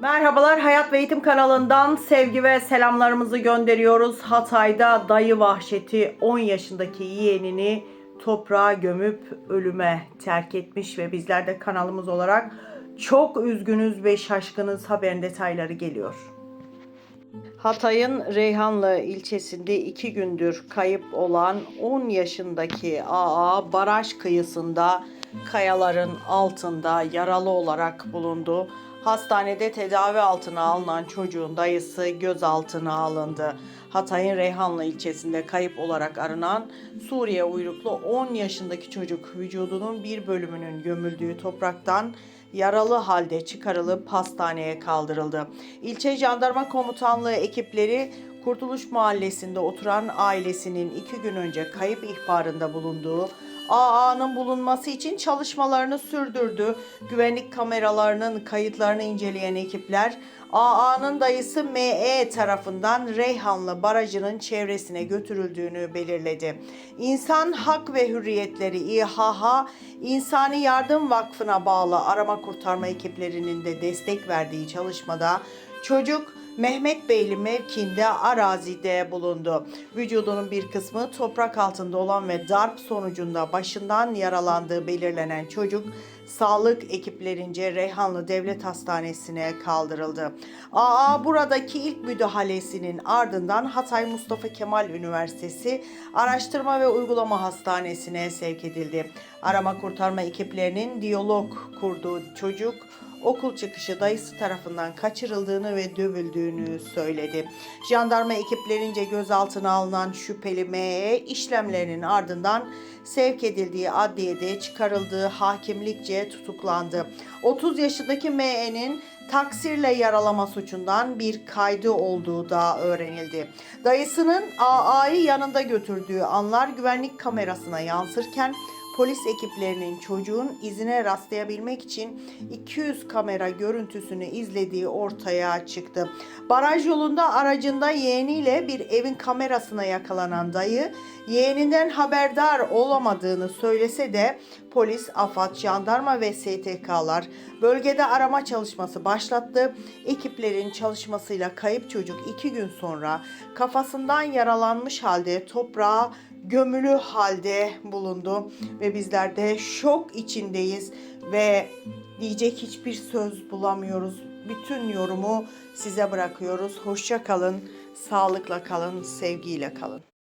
Merhabalar Hayat ve Eğitim kanalından sevgi ve selamlarımızı gönderiyoruz. Hatay'da dayı vahşeti 10 yaşındaki yeğenini toprağa gömüp ölüme terk etmiş ve bizler de kanalımız olarak çok üzgünüz ve şaşkınız haberin detayları geliyor. Hatay'ın Reyhanlı ilçesinde iki gündür kayıp olan 10 yaşındaki AA baraj kıyısında kayaların altında yaralı olarak bulundu. Hastanede tedavi altına alınan çocuğun dayısı gözaltına alındı. Hatay'ın Reyhanlı ilçesinde kayıp olarak aranan Suriye uyruklu 10 yaşındaki çocuk vücudunun bir bölümünün gömüldüğü topraktan yaralı halde çıkarılıp hastaneye kaldırıldı. İlçe Jandarma Komutanlığı ekipleri Kurtuluş Mahallesi'nde oturan ailesinin iki gün önce kayıp ihbarında bulunduğu AA'nın bulunması için çalışmalarını sürdürdü. Güvenlik kameralarının kayıtlarını inceleyen ekipler AA'nın dayısı ME tarafından Reyhanlı Barajı'nın çevresine götürüldüğünü belirledi. İnsan Hak ve Hürriyetleri İHH, İnsani Yardım Vakfı'na bağlı arama kurtarma ekiplerinin de destek verdiği çalışmada çocuk Mehmet Beyli mevkiinde arazide bulundu. Vücudunun bir kısmı toprak altında olan ve darp sonucunda başından yaralandığı belirlenen çocuk sağlık ekiplerince Reyhanlı Devlet Hastanesi'ne kaldırıldı. AA buradaki ilk müdahalesinin ardından Hatay Mustafa Kemal Üniversitesi Araştırma ve Uygulama Hastanesi'ne sevk edildi. Arama kurtarma ekiplerinin diyalog kurduğu çocuk okul çıkışı dayısı tarafından kaçırıldığını ve dövüldüğünü söyledi. Jandarma ekiplerince gözaltına alınan şüpheli ME işlemlerinin ardından sevk edildiği adliyede çıkarıldığı hakimlikçe tutuklandı. 30 yaşındaki ME'nin taksirle yaralama suçundan bir kaydı olduğu da öğrenildi. Dayısının AA'yı yanında götürdüğü anlar güvenlik kamerasına yansırken polis ekiplerinin çocuğun izine rastlayabilmek için 200 kamera görüntüsünü izlediği ortaya çıktı. Baraj yolunda aracında yeğeniyle bir evin kamerasına yakalanan dayı yeğeninden haberdar olamadığını söylese de polis, AFAD, jandarma ve STK'lar bölgede arama çalışması başlattı. Ekiplerin çalışmasıyla kayıp çocuk iki gün sonra kafasından yaralanmış halde toprağa gömülü halde bulundu ve bizler de şok içindeyiz ve diyecek hiçbir söz bulamıyoruz. Bütün yorumu size bırakıyoruz. Hoşça kalın, sağlıkla kalın, sevgiyle kalın.